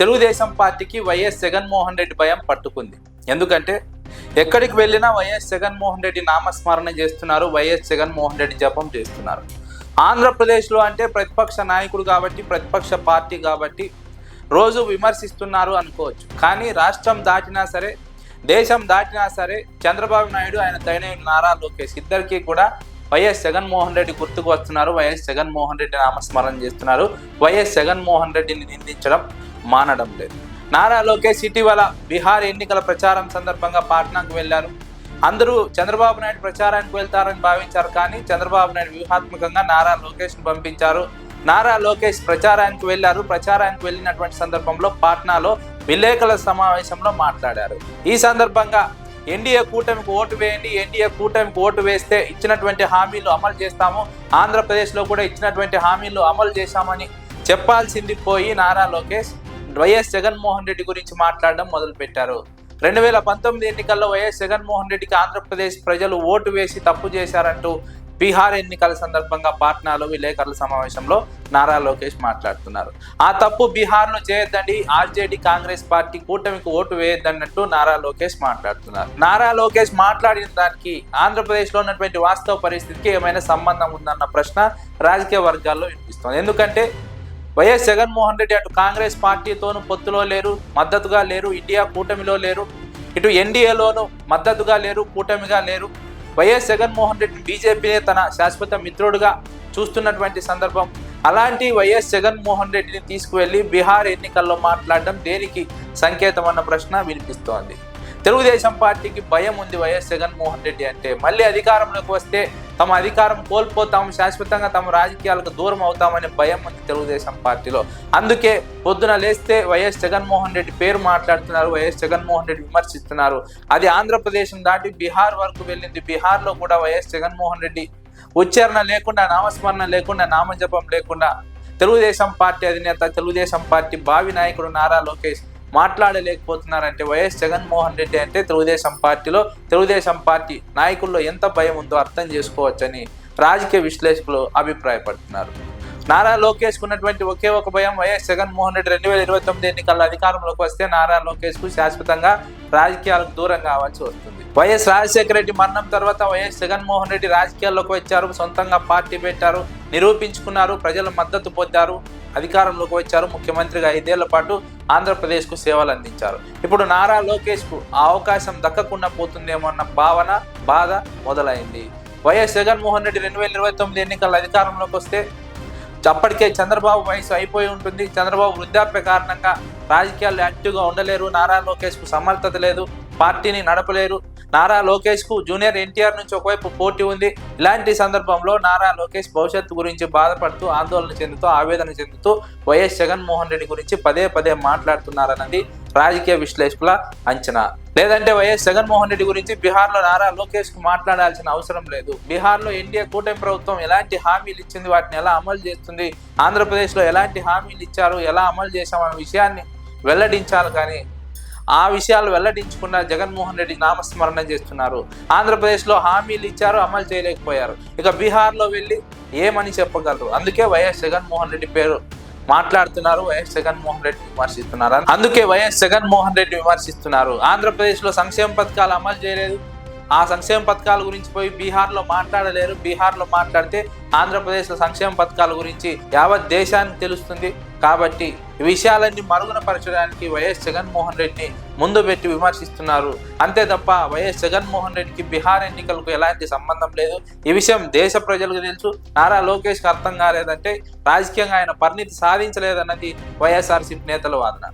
తెలుగుదేశం పార్టీకి వైఎస్ జగన్మోహన్ రెడ్డి భయం పట్టుకుంది. ఎందుకంటే ఎక్కడికి వెళ్ళినా వైఎస్ జగన్మోహన్ రెడ్డి నామస్మరణ చేస్తున్నారు వైఎస్ జగన్మోహన్ రెడ్డి జపం చేస్తున్నారు. ఆంధ్రప్రదేశ్లో అంటే ప్రతిపక్ష నాయకుడు కాబట్టి ప్రతిపక్ష పార్టీ కాబట్టి రోజు విమర్శిస్తున్నారు అనుకోవచ్చు. కానీ రాష్ట్రం దాటినా సరే దేశం దాటినా సరే చంద్రబాబు నాయుడు ఆయన దయనీయుడు నారా లోకేష్ ఇద్దరికీ కూడా వైఎస్ జగన్మోహన్ రెడ్డి గుర్తుకు వస్తున్నారు. వైఎస్ జగన్మోహన్ రెడ్డి నామస్మరణ చేస్తున్నారు. వైఎస్ జగన్మోహన్ రెడ్డిని నిందించడం మానడం లేదు. నారా లోకేష్ ఇటీవల బీహార్ ఎన్నికల ప్రచారం సందర్భంగా పాట్నాకు వెళ్ళారు అందరూ చంద్రబాబు నాయుడు ప్రచారానికి వెళ్తారని భావించారు కానీ చంద్రబాబు నాయుడు వ్యూహాత్మకంగా నారా లోకేష్ను పంపించారు. నారా లోకేష్ ప్రచారానికి వెళ్ళారు ప్రచారానికి వెళ్ళినటువంటి సందర్భంలో పాట్నాలో విలేకరుల సమావేశంలో మాట్లాడారు. ఈ సందర్భంగా ఎన్డీఏ కూటమికి ఓటు వేయండి ఎన్డీఏ కూటమికి ఓటు వేస్తే ఇచ్చినటువంటి హామీలు అమలు చేస్తాము. ఆంధ్రప్రదేశ్లో కూడా ఇచ్చినటువంటి హామీలు అమలు చేశామని చెప్పాల్సింది పోయి నారా లోకేష్. వైఎస్ జగన్మోహన్ రెడ్డి గురించి మాట్లాడడం మొదలుపెట్టారు. రెండు వేల పంతొమ్మిది ఎన్నికల్లో వైఎస్ జగన్మోహన్ రెడ్డికి ఆంధ్రప్రదేశ్ ప్రజలు ఓటు వేసి తప్పు చేశారంటూ బీహార్ ఎన్నికల సందర్భంగా పాట్నాలో విలేకరుల సమావేశంలో నారా లోకేష్ మాట్లాడుతున్నారు. ఆ తప్పు బీహార్లో చేయొద్దండి ఆర్జేడీ కాంగ్రెస్ పార్టీ కూటమికి ఓటు వేయొద్దన్నట్టు నారా లోకేష్ మాట్లాడుతున్నారు. నారా లోకేష్ మాట్లాడిన దానికి ఆంధ్రప్రదేశ్లో ఉన్నటువంటి వాస్తవ పరిస్థితికి ఏమైనా సంబంధం ఉందన్న ప్రశ్న రాజకీయ వర్గాల్లో వినిపిస్తోంది. ఎందుకంటే వైఎస్ జగన్మోహన్ రెడ్డి అటు కాంగ్రెస్ పార్టీతోనూ పొత్తులో లేరు మద్దతుగా లేరు ఇండియా కూటమిలో లేరు ఇటు ఎన్డీఏలోనూ మద్దతుగా లేరు కూటమిగా లేరు. వైఎస్ జగన్మోహన్ రెడ్డి బీజేపీనే తన శాశ్వత మిత్రుడుగా చూస్తున్నటువంటి సందర్భం. అలాంటి వైఎస్ జగన్మోహన్ రెడ్డిని తీసుకువెళ్ళి బీహార్ ఎన్నికల్లో మాట్లాడడం దేనికి సంకేతం అన్న ప్రశ్న వినిపిస్తోంది. తెలుగుదేశం పార్టీకి భయం ఉంది వైఎస్ జగన్మోహన్ రెడ్డి అంటే. మళ్ళీ అధికారంలోకి వస్తే తమ అధికారం కోల్పోతాం శాశ్వతంగా తమ రాజకీయాలకు దూరం అవుతామనే భయం ఉంది తెలుగుదేశం పార్టీలో. అందుకే పొద్దున లేస్తే వైఎస్ జగన్మోహన్ రెడ్డి పేరు మాట్లాడుతున్నారు వైఎస్ జగన్మోహన్ రెడ్డి విమర్శిస్తున్నారు. అది ఆంధ్రప్రదేశ్ దాటి బీహార్ వరకు వెళ్ళింది. బీహార్లో కూడా వైఎస్ జగన్మోహన్ రెడ్డి ఉచ్చారణ లేకుండా నామస్మరణ లేకుండా నామజపం లేకుండా తెలుగుదేశం పార్టీ అధినేత తెలుగుదేశం పార్టీ భావి నాయకుడు నారా లోకేష్ మాట్లాడలేకపోతున్నారంటే వైఎస్ జగన్మోహన్ రెడ్డి అంటే తెలుగుదేశం పార్టీలో తెలుగుదేశం పార్టీ నాయకుల్లో ఎంత భయం ఉందో అర్థం చేసుకోవచ్చని రాజకీయ విశ్లేషకులు అభిప్రాయపడుతున్నారు. నారా లోకేష్ ఉన్నటువంటి ఒకే ఒక భయం వైఎస్ జగన్మోహన్ రెడ్డి రెండు వేల ఇరవై తొమ్మిది ఎన్నికల్లో అధికారంలోకి వస్తే నారా లోకేష్కు శాశ్వతంగా రాజకీయాలకు దూరం కావాల్సి వస్తుంది. వైఎస్ రాజశేఖర రెడ్డి మరణం తర్వాత వైఎస్ జగన్మోహన్ రెడ్డి రాజకీయాల్లోకి వచ్చారు సొంతంగా పార్టీ పెట్టారు నిరూపించుకున్నారు ప్రజల మద్దతు పొందారు అధికారంలోకి వచ్చారు ముఖ్యమంత్రిగా ఐదేళ్ళ పాటు ఆంధ్రప్రదేశ్కు సేవలు అందించారు. ఇప్పుడు నారా లోకేష్కు ఆ అవకాశం దక్కకుండా పోతుందేమో అన్న భావన బాధ మొదలైంది. వైఎస్ జగన్మోహన్ రెడ్డి రెండు వేల ఇరవై తొమ్మిది ఎన్నికల అధికారంలోకి వస్తే అప్పటికే చంద్రబాబు వయసు అయిపోయి ఉంటుంది. చంద్రబాబు వృద్ధాప్య కారణంగా రాజకీయాల్లో యాక్టివ్గా ఉండలేరు. నారా లోకేష్కు సమర్థత లేదు. పార్టీని నడపలేరు. నారా లోకేష్కు జూనియర్ ఎన్టీఆర్ నుంచి ఒకవైపు పోటీ ఉంది. ఇలాంటి సందర్భంలో నారా లోకేష్ భవిష్యత్తు గురించి బాధపడుతూ ఆందోళన చెందుతూ ఆవేదన చెందుతూ వైఎస్ జగన్మోహన్ రెడ్డి గురించి పదే పదే మాట్లాడుతున్నారన్నది రాజకీయ విశ్లేషకుల అంచనా. లేదంటే వైఎస్ జగన్మోహన్ రెడ్డి గురించి బీహార్లో నారా లోకేష్కు మాట్లాడాల్సిన అవసరం లేదు. బీహార్లో ఎన్డీఏ కూటమి ప్రభుత్వం ఎలాంటి హామీలు ఇచ్చింది? వాటిని ఎలా అమలు చేస్తుంది? ఆంధ్రప్రదేశ్లో ఎలాంటి హామీలు ఇచ్చారు? ఎలా అమలు చేశామన్న విషయాన్ని వెల్లడించాలి కానీ ఆ విషయాలు వెల్లడించకుండా జగన్మోహన్ రెడ్డి నామస్మరణ చేస్తున్నారు. ఆంధ్రప్రదేశ్లో హామీలు ఇచ్చారు అమలు చేయలేకపోయారు. ఇక బీహార్లో వెళ్ళి ఏమని చెప్పగలరు? అందుకే వైఎస్ జగన్మోహన్ రెడ్డి పేరు మాట్లాడుతున్నారు వైఎస్ జగన్మోహన్ రెడ్డి విమర్శిస్తున్నారు. అందుకే వైఎస్ జగన్మోహన్ రెడ్డి విమర్శిస్తున్నారు. ఆంధ్రప్రదేశ్లో సంక్షేమ పథకాలు అమలు చేయలేదు. ఆ సంక్షేమ పథకాల గురించి పోయి బీహార్లో మాట్లాడలేరు. బీహార్లో మాట్లాడితే ఆంధ్రప్రదేశ్లో సంక్షేమ పథకాల గురించి యావత్ దేశానికి తెలుస్తుంది. కాబట్టి ఈ విషయాలన్నీ మరుగున పరచడానికి వైఎస్ జగన్మోహన్ రెడ్డిని ముందు పెట్టి విమర్శిస్తున్నారు. అంతే తప్ప వైఎస్ జగన్మోహన్ రెడ్డికి బీహార్ ఎన్నికలకు ఎలాంటి సంబంధం లేదు. ఈ విషయం దేశ ప్రజలకు తెలుసు. నారా లోకేష్కి అర్థం కాలేదంటే రాజకీయంగా ఆయన పరిణితి సాధించలేదన్నది వైఎస్ఆర్సీపీ నేతల వాదన.